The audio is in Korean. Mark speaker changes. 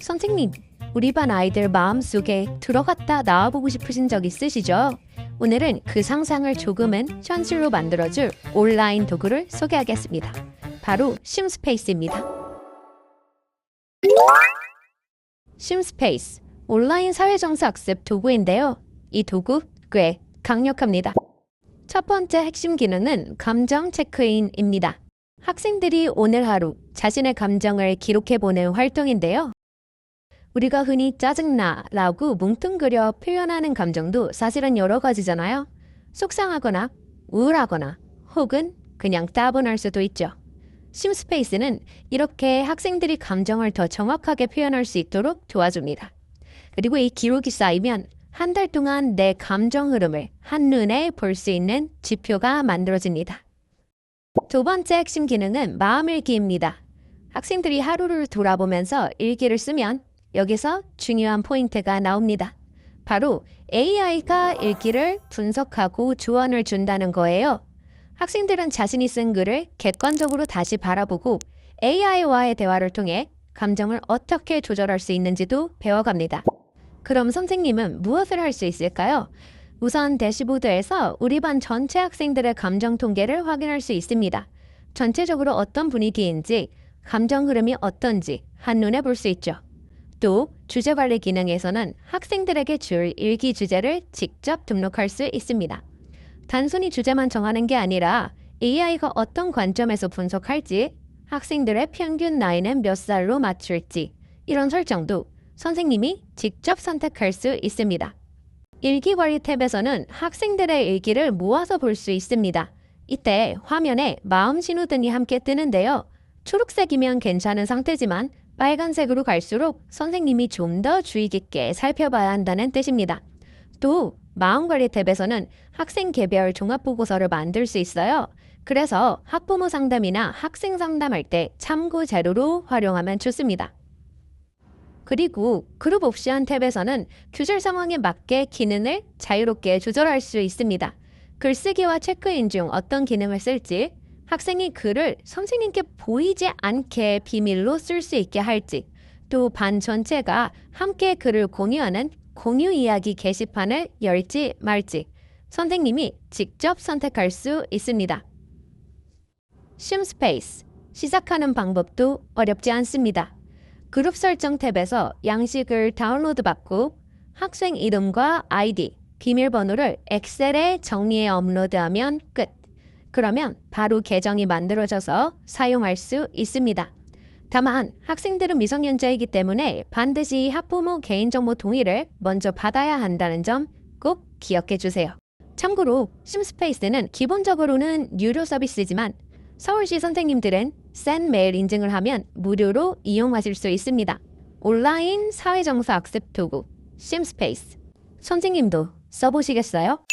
Speaker 1: 선생님, 우리 반 아이들 마음속에 들어갔다 나와보고 싶으신 적 있으시죠? 오늘은 그 상상을 조금은 현실로 만들어줄 온라인 도구를 소개하겠습니다. 바로 심스페이스입니다. 심스페이스, 온라인 사회정서 학습 도구인데요. 이 도구 꽤 강력합니다. 첫 번째 핵심 기능은 감정 체크인입니다. 학생들이 오늘 하루 자신의 감정을 기록해보는 활동인데요. 우리가 흔히 짜증나 라고 뭉뚱그려 표현하는 감정도 사실은 여러 가지잖아요. 속상하거나 우울하거나 혹은 그냥 따분할 수도 있죠. 심스페이스는 이렇게 학생들이 감정을 더 정확하게 표현할 수 있도록 도와줍니다. 그리고 이 기록이 쌓이면 한 달 동안 내 감정 흐름을 한눈에 볼 수 있는 지표가 만들어집니다. 두 번째 핵심 기능은 마음일기입니다. 학생들이 하루를 돌아보면서 일기를 쓰면 여기서 중요한 포인트가 나옵니다. 바로 AI가 일기를 분석하고 조언을 준다는 거예요. 학생들은 자신이 쓴 글을 객관적으로 다시 바라보고 AI와의 대화를 통해 감정을 어떻게 조절할 수 있는지도 배워갑니다. 그럼 선생님은 무엇을 할 수 있을까요? 우선 대시보드에서 우리 반 전체 학생들의 감정 통계를 확인할 수 있습니다. 전체적으로 어떤 분위기인지, 감정 흐름이 어떤지 한눈에 볼 수 있죠. 또 주제 관리 기능에서는 학생들에게 줄 일기 주제를 직접 등록할 수 있습니다. 단순히 주제만 정하는 게 아니라 AI가 어떤 관점에서 분석할지, 학생들의 평균 나이는 몇 살로 맞출지, 이런 설정도 선생님이 직접 선택할 수 있습니다. 일기 관리 탭에서는 학생들의 일기를 모아서 볼 수 있습니다. 이때 화면에 마음 신호 등이 함께 뜨는데요. 초록색이면 괜찮은 상태지만 빨간색으로 갈수록 선생님이 좀 더 주의 깊게 살펴봐야 한다는 뜻입니다. 또 마음 관리 탭에서는 학생 개별 종합 보고서를 만들 수 있어요. 그래서 학부모 상담이나 학생 상담할 때 참고 자료로 활용하면 좋습니다. 그리고 그룹 옵션 탭에서는 교실 상황에 맞게 기능을 자유롭게 조절할 수 있습니다. 글쓰기와 체크인 중 어떤 기능을 쓸지, 학생이 글을 선생님께 보이지 않게 비밀로 쓸 수 있게 할지, 또 반 전체가 함께 글을 공유하는 공유 이야기 게시판을 열지 말지, 선생님이 직접 선택할 수 있습니다. 심스페이스, 시작하는 방법도 어렵지 않습니다. 그룹 설정 탭에서 양식을 다운로드 받고 학생 이름과 아이디, 비밀번호를 엑셀에 정리해 업로드하면 끝. 그러면 바로 계정이 만들어져서 사용할 수 있습니다. 다만 학생들은 미성년자이기 때문에 반드시 학부모 개인정보 동의를 먼저 받아야 한다는 점 꼭 기억해 주세요. 참고로 심스페이스는 기본적으로는 유료 서비스지만 서울시 선생님들은 센 메일 인증을 하면 무료로 이용하실 수 있습니다. 온라인 사회정서 학습 도구 심스페이스 선생님도 써보시겠어요?